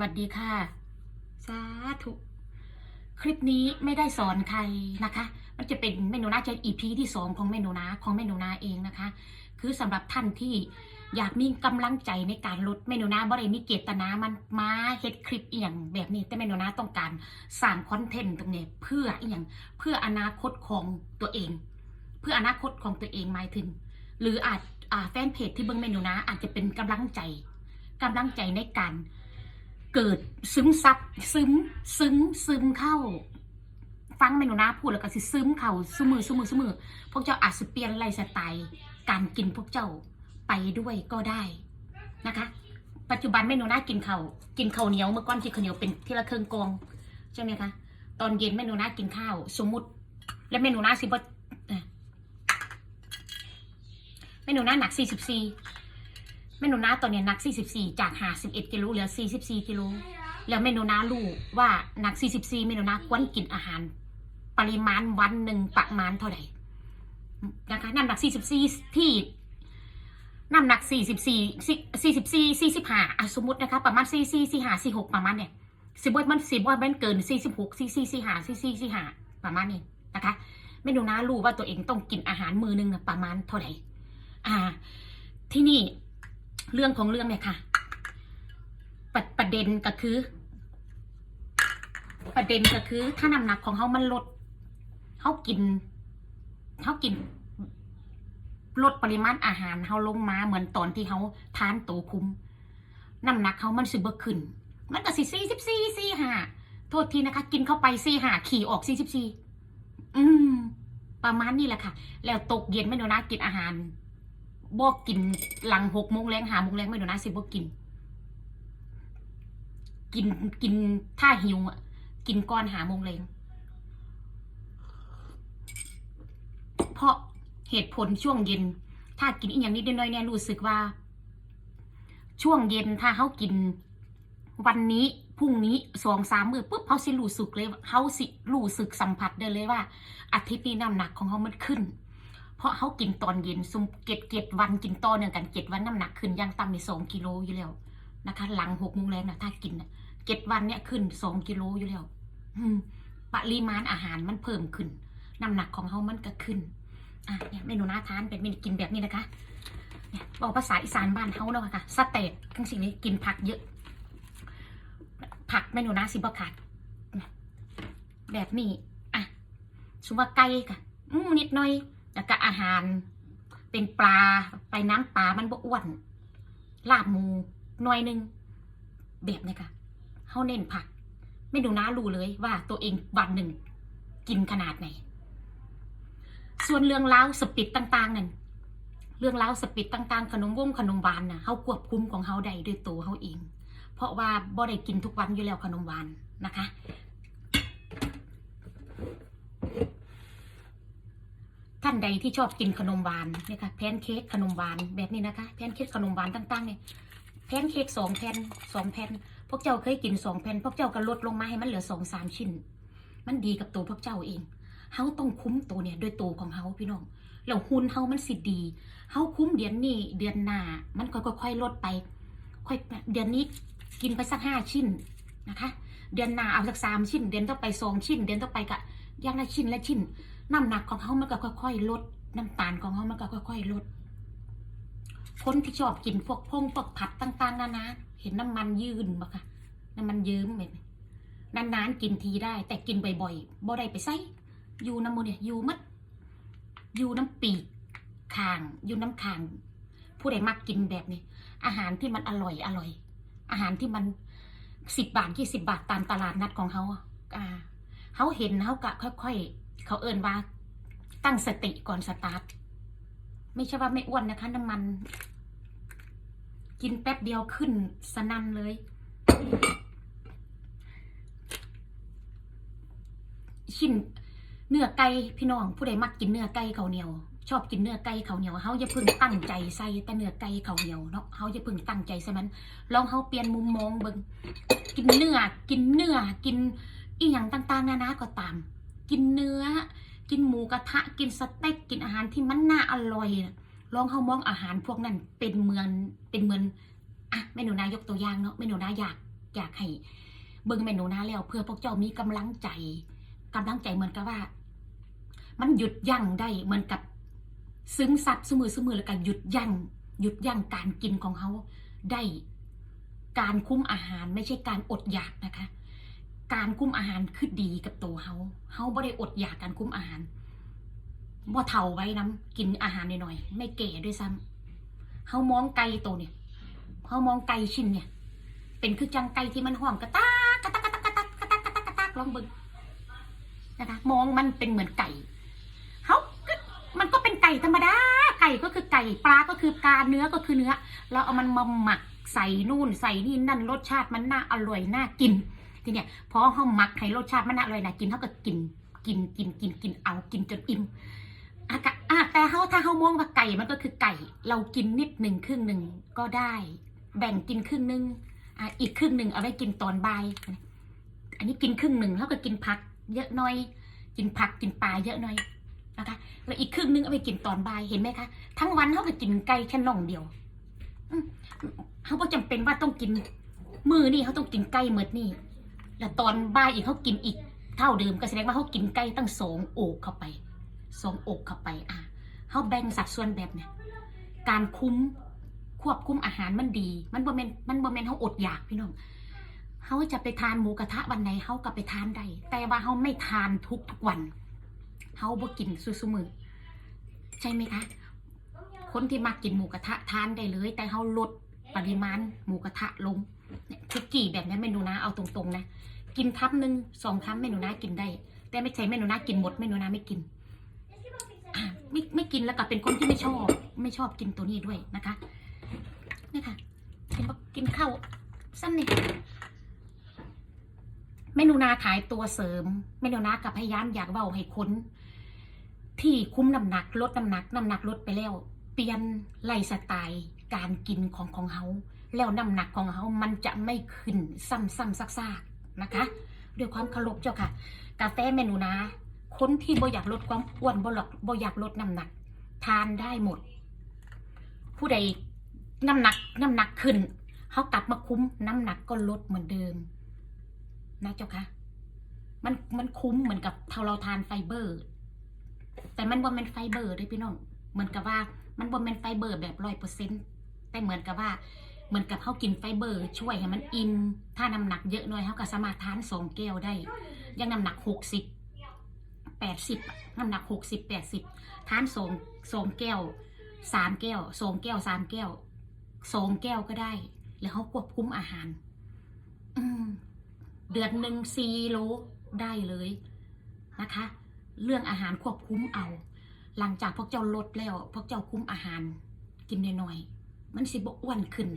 วัสดีค่ะ สาธุ คลิปนี้ไม่ได้สอนใครนะคะ มันจะเป็นเมนูนาจะอีพีที่สองของเมนูนาของเมนูนาเองนะคะ คือสำหรับท่านที่อยากมีกำลังใจในการลดเมนูนาบ่ได้มีเจตนามันมาเฮ็ดคลิปอหย่างแบบนี้ แต่เมนูนาต้องการสร้างคอนเทนต์ตรงนี้เพื่ออหย่างเพื่ออนาคตของตัวเอง เพื่ออนาคตของตัวเองหมายถึง หรืออาจอ่าแฟนเพจที่เบิ่งเมนูนาอาจจะเป็นกำลังใจกำลังใจในการ เกิดซึมซับซึมซึมซึมเข้า ฟังเมนูนาพูดแล้วก็สิซึมเข้าสมือสมือสมือพวกเจ้าอาจสิเปลี่ยนไลฟ์สไตล์การกินพวกเจ้าไปด้วยก็ได้นะคะ ปัจจุบันเมนูนากินเข้ากินข้าวเหนียวเมื่อก่อนที่ข้าวเหนียวเป็นทีละเครื่องกองใช่ไหมคะตอนเย็นเมนูนากินข้าว สมมุติ แล้วเมนูนาสิบเมนูนาหนักสี่สิบสี่ เมนูน้าตอนนี้หนัก 44 จาก 51กิโลเหลือ 44กิโลแล้วเมนูน้ารู้ว่าหนัก 44 เมนูน้าควรกินอาหาร ปริมาณวันหนึ่งประมาณเท่าไหร่นะคะน้ำหนัก 44 ที่น้ำหนัก 44 44 45อะสมมตินะคะ ประมาณ 44 45 46 ประมาณเนี่ยสิบว่ามันสิบว่ามันเกิน 46 44 45 44 45ประมาณนี้นะคะเมนูน้ารู้ว่าตัวเองต้องกินอาหารมือหนึงน่ะประมาณเท่าไหร่อ่า ที่นี่ เรื่องของเรื่องเนี่ยค่ะปะประเด็นก็คือ ประเด็นก็คือ ถ้าน้ำหนักของเขามันลดเขากินเขากินลดปริมาณอาหารเขาลงมาเหมือนตอนที่เขาทานโตคุ้มน้ำหนักเขามันสิบขึ้น มันก็สิสี่สิบสี่สี่ห้าโทษทีนะคะ กินเข้าไปสี่ห้าขี่ออกสี่สิบสี่อืม ประมาณนี้แหละค่ะ แล้วตกเย็นไม่โดนนะกินอาหาร บอกกินหลังหกโมงแรงหาโมงแรงไม่โดนนะสิบอกกิน กินกินถ้าหิวอะ กินก่อนหาโมงแรงเพราะเหตุผลช่วงเย็น ถ้ากินอีกอย่างนิดน้อยเนี่ยรู้สึกว่า ช่วงเย็นถ้าเขากิน วันนี้พรุ่งนี้สองสามมือปุ๊บเขาสิรู้สึกเลยเขาสิรู้สึกสัมผัสได้เลยว่า อาทิตย์นี้น้ำหนักของเขามันขึ้น เพราะเขากินตอนเย็นซุมเก็ดเก็ดวันกินต่อเนื่องกันเจ็ดวันน้ำหนักขึ้นอยังต่ำในสองกิโลอยู่แล้วนะคะ หลังหกโมงแรงนะถ้ากินเจ็ดวันเนี่ยขึ้นสองกิโลอยู่แล้วปริมาณอาหารมันเพิ่มขึ้นน้ำหนักของเขามันก็ขึ้นอะเนี่ยเมนูน่าทานเป็นเมนูกินแบบนี้นะคะเนี่ยบอกภาษาอีสานบ้านเขาเนาะค่ะสเต็กทั้งสิ่งนี้กินผักเยอะ ผักเมนูน่าสิบขาดแบบนี้อะสมมติว่าไก่ค่ะอืมนิดหน่อย แล้วก็อาหารเป็นปลาไปน้ำปลามันบ่อ้วนลาบหมูหน่อยนึงแบบนี้ค่ะเขาเน้นผัก ไม่ดูน่ารู้เลยว่าตัวเองวันหนึ่ง กินขนาดไหน ส่วนเรื่องเล้าสปิดต่างๆนั่นเรื่องเล้าสปิดต่างๆ ขนมวงขนมหวานน่ะเขาควบคุมของเขาได้ด้วยตัวเขาเอง เพราะว่าบ่ได้กินทุกวันอยู่แล้วขนมหวานนะคะ ท่านใดที่ชอบกินขนมหวานเนี่ยค่ะแพนเค้กขนมหวานแบบนี้นะคะแพนเค้กขนมหวานต่างๆเนี่ยแพนเค้กสองแผ่นสองแผ่นพวกเจ้าเคยกินสองแผ่นพวกเจ้าก็ลดลงมาให้มันเหลือสองสามชิ้น มันดีกับตัวพวกเจ้าเองเฮาต้องคุ้มตัวเนี่ยด้วยตัวของเฮาพี่น้องแล้วหุ่นเฮามันสิดีเฮาคุ้มเดือนนี้เดือนหน้ามันค่อยๆลดไป ค่อยเดือนนี้กินไปสักห้าชิ้นนะคะ เดือนหน้าเอาสักสามชิ้น เดือนต่อไปสองชิ้น เดือนต่อไปก็ย่างละชิ้นละชิ้น น้ำหนักของเขามันก็ค่อยๆลด น้ำตาลของเขามันก็ค่อยๆลด คนที่ชอบกินพวกพงพวกผัดต่างๆนานาเห็นน้ำมันยืนบ่ค่ะ น้ำมันเยิ้มแบบนี้นานๆกินทีได้ แต่กินบ่อยๆบ่ได้ไปใส่อยู่น้ำมูเนี่ยอยู่มัด อยู่น้ำปีกคาง อยู่น้ำคาง ผู้ใดมักกินแบบนี้ อาหารที่มันอร่อยอร่อย อาหารที่มันสิบบาทยี่สิบบาทตามตลาดนัดของเขาอะอ่าเขาเห็นเขากะค่อย ๆ เขาเอินว่าตั้งสติก่อนสตาร์ท ไม่ใช่ว่าไม่อ้วนนะคะน้ำมัน กินแป๊บเดียวขึ้นสนั่นเลย ชิ้นเนื้อไก่พี่น้องผู้ใดมักกินเนื้อไก่เขาเหนียว ชอบกินเนื้อไก่เขาเหนียวเฮาอย่าเพิ่งตั้งใจใส่แต่เนื้อไก่เขาเหนียวเนาะเฮาอย่าเพิ่งตั้งใจใส่มันลองเฮาเปลี่ยนมุมมองเบิ่งกินเนื้อกินเนื้อกินอีหยังต่างๆนานาก็ตาม กินเนื้อ กินหมูกระทะ กินสเต็ก กินอาหารที่มันน่าอร่อยนะลองเฮามองอาหารพวกนั้นเป็นเมือนเป็นเหมือนอะแม่หนูนายกตัวอย่างเนาะแม่หนูนาอยากอยากให้เบิ่งเมนูนาแล้ว เพื่อพวกเจ้ามีกำลังใจกำลังใจเหมือนกับว่า มันหยุดยั้งได้เหมือนกับซึมซับสมือสมือแล้วก็หยุดยั้งหยุดยั้งการกินของเขาได้ การคุ้มอาหารไม่ใช่การอดอยากนะคะ การคุ้มอาหารคือดีกับตัวเฮาเฮาบ่ได้อดอยากการคุ้มอาหารบ่เท่าไว้น้ำกินอาหารหน่อยๆไม่แก่ด้วยซ้ำเฮามองไก่ตัวเนี่ยเฮามองไก่ชิ้นเนี่ย เป็นคือจังไก่ที่มันห้องกระตากกระตากกระตากกระตากกระตากกระตากกระตากลองเบิ่งนะคะมองมันเป็นเหมือนไก่เฮาก็มันก็เป็นไก่ธรรมดาไก่ก็คือไก่ปลาก็คือปลาเนื้อก็คือเนื้อ เราเอามันมาหมักใส่นู่นใส่นี่นั่นรสชาติมันน่าอร่อยน่ากิน ทีเนี่ยพอเขาหมักให้รสชาติมันอร่อยนะกินเขาก็กินกินกินกินกินเอากินจนอิ่มอากะอะแต่เขาถ้าเขามองว่าไก่มันก็คือไก่ เรากินนิดหนึ่งครึ่งหนึ่งก็ได้ แบ่งกินครึ่งหนึ่งอะอีกครึ่งหนึ่งเอาไว้กินตอนบ่ายอันนี้กินครึ่งหนึ่งเขาก็กินผัก เยอะหน่อย กินผักกินปลาเยอะหน่อยนะคะแล้วอีกครึ่งหนึงเอาไปกินตอนบ่ายเห็นไหมคะทั้งวันเขาก็กินไก่แค่น่องเดียวเขาก็จำเป็นว่าต้องกินมือนี่เขาต้องกินไก่เมดนี่ แล้วตอนบ่ายอีกเขากินอีกเท่าเดิมก็แสดงว่าเขากินไก่ตั้งสองโอกเข้าไปสองอกเข้าไปอะเขาแบ่งสัดส่วนแบบเนี่ยการคุ้มควบคุมอาหารมันดี มันบ่แมนมันบ่แมนเขาอดอยากพี่น้องเขาจะไปทานหมูกระทะวันไหนเขาก็ไปทานได้แต่ว่าเขาไม่ทานทุกทุกวันเขาบ่กินซุมือใช่ไหมคะ คนที่มากินหมูกระทะทานได้เลย แต่เขาลดปริมาณหมูกระทะลง คุกกี้แบบนี้เมนูนะเอาตรงๆนะกินคำหนึ่งสองคำเมนูนะกินได้ แต่ไม่ใช่เมนูนะกินหมดเมนูนะไม่กินไม่ไม่กินแล้วก็เป็นคนที่ไม่ชอบ ไม่ชอบกินตัวนี้ด้วยนะคะนี่ค่ะกินกินข้าวสั้นนี่เมนูนาขายตัวเสริมเมนูนากับพยายามอยากเว้าให้คนที่คุ้มน้ำหนักลดน้ำหนักน้ำหนักลดไปแล้ว เปลี่ยนไลฟ์สไตล์การกินของของเขา แล้วน้ำหนักของเขามันจะไม่ขึ้นซ้ำๆซากๆนะคะด้วยความเคารพเจ้าค่ะ กาแฟเมนูนะ คนที่บ่อยากลดความอ้วนบ่หลอกบ่อยากลดน้ำหนัก ทานได้หมด ผู้ใดน้ำหนักน้ำหนักขึ้นเขากลับมาคุ้มน้ำหนักก็ลดเหมือนเดิม นะเจ้าค่ะมันมันคุ้มเหมือนกับเราทานไฟเบอร์ แต่มันบ่เป็นไฟเบอร์ด้วยพี่น้องเหมือนกับว่ามันบ่เป็นไฟเบอร์แบบร้อยเปอร์เซ็นต์แต่เหมือนกับว่า เหมือนกับเขากินไฟเบอร์ ช่วยให้มันอิ่มถ้าน้ำหนักเยอะหน่อยเขาก็สามารถทานสองแก้วได้ ยังน้ำหนักหกสิบแปดสิบน้ำหนักหกสิบแปดสิบทานสองสองแก้วสามแก้วสองแก้วสามแก้วสองแก้วก็ได้ แล้วเขาควบคุมอาหาร อืมเดือนหนึ่งซีโลได้เลยนะคะ เรื่องอาหารควบคุมเอา หลังจากพวกเจ้าลดแล้ว พวกเจ้าคุมอาหารกินน้อยๆ มันสิบอ้วนขึ้น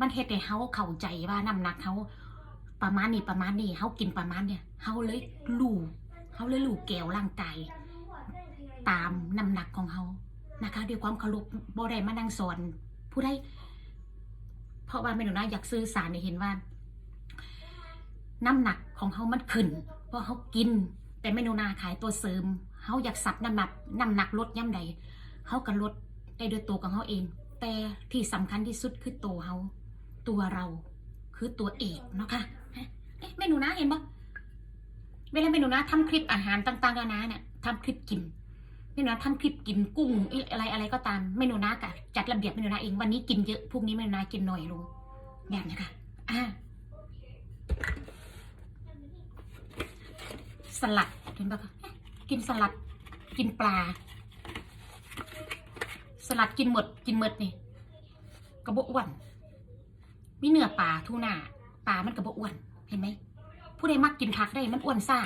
มันเฮ็ดให้เฮาเข้าใจว่าน้ำหนักเฮาประมาณนี้ประมาณนี้เฮากินประมาณเนี่ยเฮาเลยรู้เฮาเลยรู้แก้วร่างกายตามน้ำหนักของเฮานะคะด้วยความเคารพบ่ได้มานั่งสอนผู้ใดเพราะว่าแม่หนูนะอยากสื่อสารให้เห็นว่า น้ำหนักของเฮามันขึ้น เพราะเฮากิน แต่แม่หนูนาขายตัวเสริมเฮาอยากสับน้ำหนักน้ำหนักลดย่ำใด เฮาก็ลดได้ด้วยตัวของเฮาเอง แต่ที่สำคัญที่สุดคือตัวเฮาตัวเราคือตัวเอกเนาะค่ะเอ๊ะเมนูนะเห็นปะเวลาเมนูนะทำคลิปอาหารต่างๆนานาเนี่ยทำคลิปกินเมนูนะทำคลิปกินกุ้งอะไรอะไรก็ตามเมนูนะกะจัดระเบียบเมนูนะเองวันนี้กินเยอะพรุ่งนี้เมนูนะกินหน่อยลงแบบนี้ค่ะอ่าสลัดเห็นปะคะกินสลัดกินปลา สลัดกินหมดกินหมดนี่กระบอกอ้วนมีเนื้อปลาทูน่าปลามันกระบอกอ้วนเห็นไหมผู้ใดมักกินผักได้มันอ้วนซ่า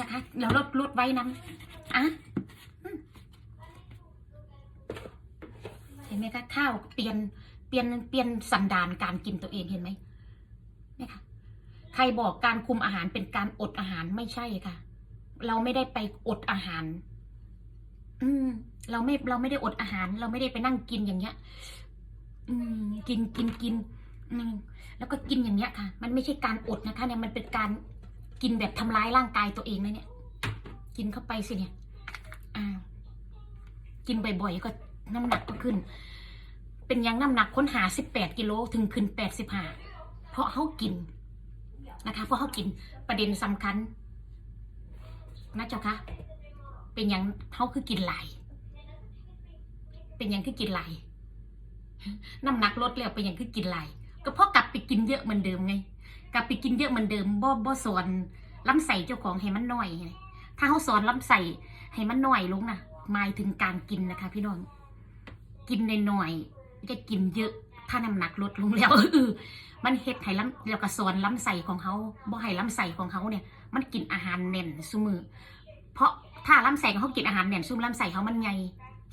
นะคะแล้วลดลดไว้น้ำอะเห็นไหมคะข้าวเปลี่ยนเปลี่ยนเปลี่ยนสันดานการกินตัวเองเห็นไหมนี่ค่ะใครบอกการคุมอาหารเป็นการอดอาหารไม่ใช่ค่ะ เราไม่ได้ไปอดอาหาร อืม เราไม่เราไม่ได้อดอาหาร เราไม่ได้ไปนั่งกินอย่างเงี้ย อืม กินกินกินอืมแล้วก็กินอย่างเงี้ยค่ะ มันไม่ใช่การอดนะคะ เนี่ยมันเป็นการกินแบบทำร้ายร่างกายตัวเองนะเนี่ย กินเข้าไปสิเนี่ยอ่ากินบ่อยๆก็น้ำหนักก็ขึ้น เป็นยังน้ำหนักค้นหาสิบแปดกิโลถึงขึ้นแปดสิบห้าเพราะเขากินนะคะ เพราะเขากินประเด็นสำคัญนะเจ้าคะ เป็นยังเขาคือกินหลเป็นยังคือกินหลน้ำหนักลดแล้วเป็นยังคือกินหลก็เพราะกลับไปกินเยอะเหมือนเดิมไง กลับไปกินเยอะเหมือนเดิมบ่บ่สอนลำไส้เจ้าของให้มันน้อยไงถ้าเขาสอนลำไส้ให้มันน้อยลงนะหมายถึงการกินนะคะ พี่น้องกินในหน้อยจะกินเยอะ ถ้าน้ำหนักลดลงแล้วเออมันเฮ็ดให้ลำแล้วก็สอนลำไส้ของเขาบ่ให้ลำไส้ของเขาเนี่ย มันกินอาหารเน่นซุมือเพราะ ถ้าลำไส้เขากินอาหารเน่นซุมลำไส้เขามันใหญ่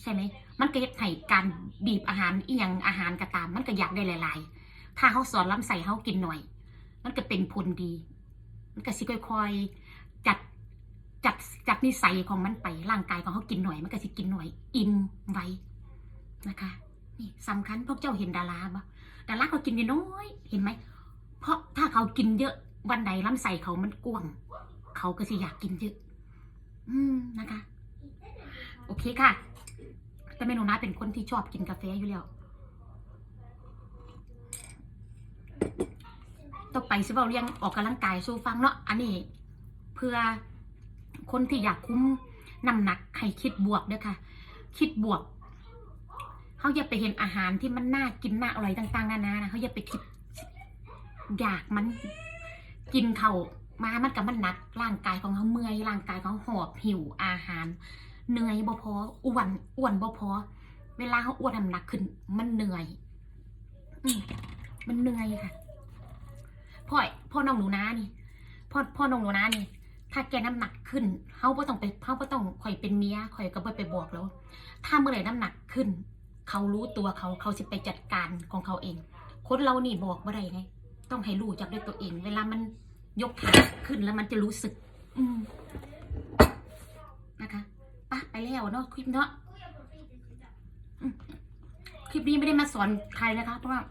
ใช่ไหมมันก็เฮ็ดให้การบีบอาหารอีหยังอาหารก็ตาม มันก็อยากได้หลาย ๆ ถ้าเขาสอนลำไส้เขากินหน่อย มันก็เป็นผลดี มันก็สิค่อยๆจัดจัดจัดนิสัยของมันไปร่างกายของเขากินหน่อย มันก็สิกินหน่อย อิ่มไวนะคะนี่สำคัญพวกเจ้าเห็นดาราปะดาราเขากินน้อยเห็นไหม เพราะถ้าเขากินเยอะวันใดลำไส้เขามันกว้าง เขาก็สิอยากกินเยอะ อืมนะคะ โอเคค่ะ แต่เมนูน้าเป็นคนที่ชอบกินกาแฟอยู่แล้วต่อไปสิเว่าเรียงออกกำลังกายสู้ฟังเนาะอันนี้ เพื่อคนที่อยากคุ้มน้ำหนักให้คิดบวกเด้อค่ะ คิดบวกเขาอย่าไปเห็นอาหารที่มันน่ากินน่าอร่อยต่าง ๆนานานะเขาอย่าไปคิดอยากมันกินเขา มามันกับมันหนักร่างกายของเขาเมื่อยร่างกายของเขาหอบหิวอาหารเหนื่อยบ่พออ้วนอ้วนบ่พอเวลาเขาอ้วนน้ำหนักขึ้น มันเหนื่อยมันเหนื่อยค่ะพ่อพ่อน้องหนูนานี่พ่อพ่อน้องหนูนานี่ ถ้าแกน้ำหนักขึ้นเขาก็ต้องไปเขาก็ต้องคอยเป็นเมียคอยก็บ่ไปบอกแล้ว ถ้าเมื่อไหร่น้ำหนักขึ้น เขารู้ตัวเขาเขาจะไปจัดการของเขาเอง คนเรานี่บอกบ่ได้ไงต้องให้รู้จักด้วยตัวเอง เวลามัน ยกขาขึ้นแล้วมันจะรู้สึก อืมนะคะปะไปแล้วเนาะคลิปเนาะอืมคลิปนี้ไม่ได้มาสอนใครนะคะ เพราะว่า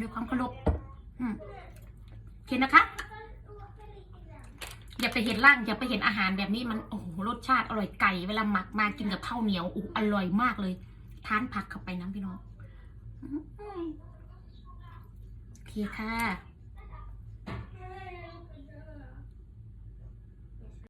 ด้วยความเคารพอืมโอเคนะคะ อย่าไปเห็นร่าง อย่าไปเห็นอาหารแบบนี้มันโอ้โหรสชาติอร่อยไก่เวลาหมักมากินกับข้าวเหนียวอู้อร่อยมากเลยทานผักเข้าไปน้ำพี่น้องอืมโอเคค่ะ